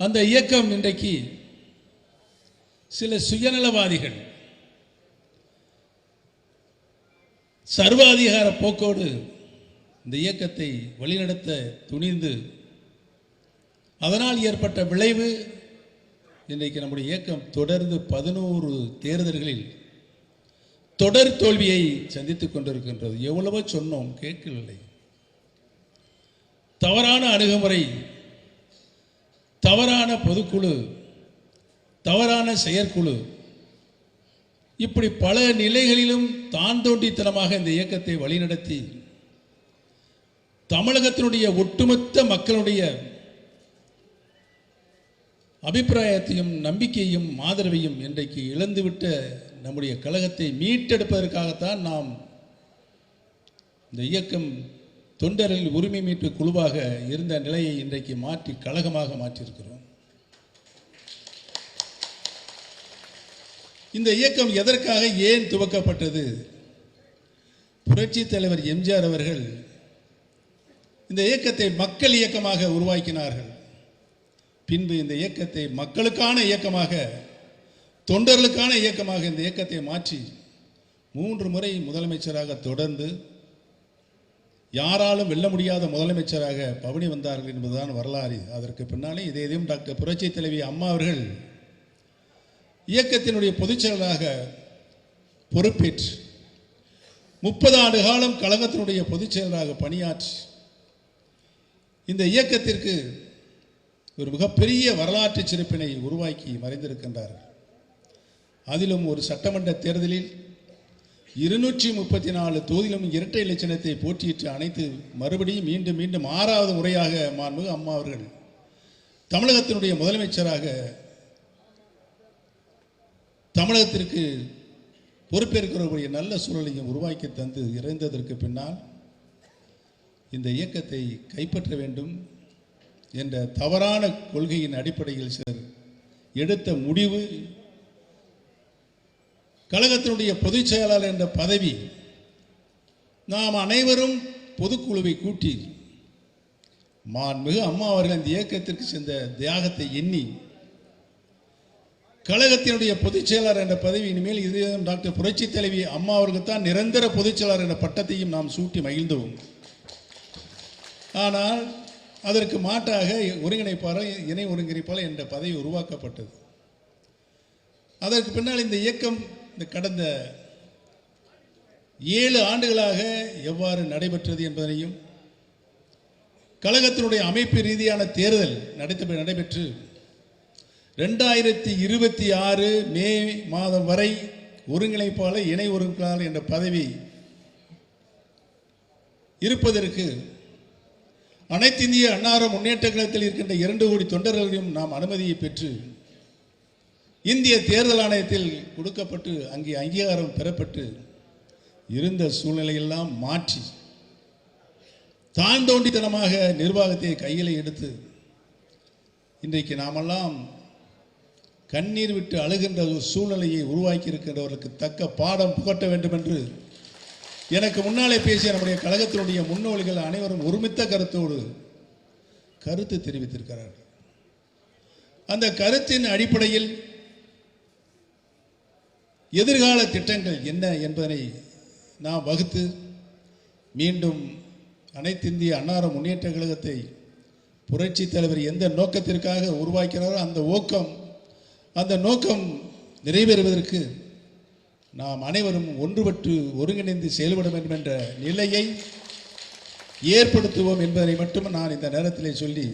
அந்த இயக்கம் இன்றைக்கு சில சுயநலவாதிகள் சர்வாதிகார போக்கோடு இந்த இயக்கத்தை வழிநடத்த துணிந்து அதனால் ஏற்பட்ட விளைவு இன்றைக்கு நம்முடைய இயக்கம் தொடர்ந்து பதினோரு தேர்தல்களில் தொடர் தோல்வியை சந்தித்துக் கொண்டிருக்கின்றது. எவ்வளவோ சொன்னோம் கேட்கவில்லை. தவறான அணுகுமுறை தவறான பொதுக்குழு தவறான செயற்குழு இப்படி பல நிலைகளிலும் தான் தோண்டித்தனமாக இந்த இயக்கத்தை வழிநடத்தி தமிழகத்தினுடைய ஒட்டுமொத்த மக்களுடைய அபிப்பிராயத்தையும் நம்பிக்கையும் ஆதரவையும் இன்றைக்கு இழந்துவிட்ட நம்முடைய கழகத்தை மீட்டெடுப்பதற்காகத்தான் நாம் இந்த இயக்கம் தொண்டரில் உரிமை மீட்பு குழுவாக இருந்த நிலையை இன்றைக்கு மாற்றி கழகமாக மாற்றியிருக்கிறோம். இந்த இயக்கம் எதற்காக ஏன் துவக்கப்பட்டது? புரட்சி தலைவர் எம்ஜிஆர் அவர்கள் இந்த இயக்கத்தை மக்கள் இயக்கமாக உருவாக்கினார்கள். பின்பு இந்த இயக்கத்தை மக்களுக்கான இயக்கமாக தொண்டர்களுக்கான இயக்கமாக இந்த இயக்கத்தை மாற்றி மூன்று முறை முதலமைச்சராக தொடர்ந்து யாராலும் வெல்ல முடியாத முதலமைச்சராக பவனி வந்தார்கள் என்பதுதான் வரலாறு. அதற்கு பின்னாலே இதே இதையும் டாக்டர் புரட்சி தலைவி அம்மா அவர்கள் இயக்கத்தினுடைய பொதுச் செயலராக பொறுப்பேற்று முப்பது ஆண்டு காலம் கழகத்தினுடைய பொதுச் செயலராக பணியாற்றி இந்த இயக்கத்திற்கு ஒரு மிகப்பெரிய வரலாற்று சிறப்பினை உருவாக்கி மறைந்திருக்கின்றார்கள். அதிலும் ஒரு சட்டமன்ற தேர்தலில் இருநூற்றி முப்பத்தி நாலு தொகுதியிலும் இரட்டை இலட்சணத்தை போட்டியிட்டு அனைத்து மறுபடியும் மீண்டும் மீண்டும் ஆறாவது முறையாக மாண்புமிகு அம்மா அவர்கள். தமிழகத்தினுடைய முதலமைச்சராக தமிழகத்திற்கு பொறுப்பேற்கிறவருடைய நல்ல சூழலையும் உருவாக்கி தந்து இறைந்ததற்கு பின்னால் இந்த இயக்கத்தை கைப்பற்ற வேண்டும் என்ற தவறான கொள்கையின் அடிப்படையில் சிலர் எடுத்த முடிவு கழகத்தினுடைய பொதுச் செயலாளர் என்ற பதவி நாம் அனைவரும் பொதுக்குழுவை கூட்டி மாண்புமிகு அம்மா அவர்கள் இந்த இயக்கத்திற்கு சென்ற தியாகத்தை எண்ணி கழகத்தினுடைய பொதுச் செயலாளர் என்ற பதவி இனிமேல் இது டாக்டர் புரட்சி தலைவி அம்மா அவருக்கு தான் நிரந்தர பொதுச் செயலாளர் என்ற பட்டத்தையும் நாம் சூட்டி மகிழ்ந்தோம். ஆனால் அதற்கு மாற்றாக ஒருங்கிணைப்பாளர் இணை ஒருங்கிணைப்பாளர் என்ற பதவி உருவாக்கப்பட்டது. அதற்கு பின்னால் இந்த இயக்கம் இந்த கடந்த ஏழு ஆண்டுகளாக எவ்வாறு நடைபெற்றது என்பதனையும் கழகத்தினுடைய அமைப்பு ரீதியான தேர்தல் நடைபெற்று நடைபெற்று ரெண்டாயிரத்தி இருபத்தி ஆறு மே மாதம் வரை ஒருங்கிணைப்பாளர் இணை ஒருங்கிணைப்பாளர் என்ற பதவி இருப்பதற்கு அனைத்திந்திய அன்னார முன்னேற்ற கழகத்தில் இருக்கின்ற இரண்டு கோடி தொண்டர்களையும் நாம் அனுமதியை பெற்று இந்திய தேர்தல் ஆணையத்தில் கொடுக்கப்பட்டு அங்கே அங்கீகாரம் பெறப்பட்டு இருந்த சூழ்நிலையெல்லாம் மாற்றி தான் தோண்டித்தனமாக நிர்வாகத்தை கையில் எடுத்து இன்றைக்கு நாமெல்லாம் கண்ணீர் விட்டு அழுகின்ற ஒரு சூழ்நிலையை உருவாக்கி இருக்கின்றவர்களுக்கு தக்க பாடம் புகட்ட வேண்டும் என்று எனக்கு முன்னாலே பேசிய நம்முடைய கழகத்தினுடைய முன்னோடிகள் அனைவரும் ஒருமித்த கருத்தோடு கருத்து தெரிவித்திருக்கிறார்கள். அந்த கருத்தின் அடிப்படையில் எதிர்கால திட்டங்கள் என்ன என்பதனை நாம் வகுத்து மீண்டும் அனைத்து இந்திய அன்னார முன்னேற்ற கழகத்தை புரட்சி தலைவர் எந்த நோக்கத்திற்காக உருவாக்கினாரோ அந்த ஊக்கம் அந்த நோக்கம் நிறைவேறுவதற்கு நாம் அனைவரும் ஒன்றுபட்டு ஒருங்கிணைந்து செயல்பட வேண்டும் என்ற நிலையை ஏற்படுத்துவோம் என்பதை மட்டும் நான் இந்த நேரத்திலே சொல்லி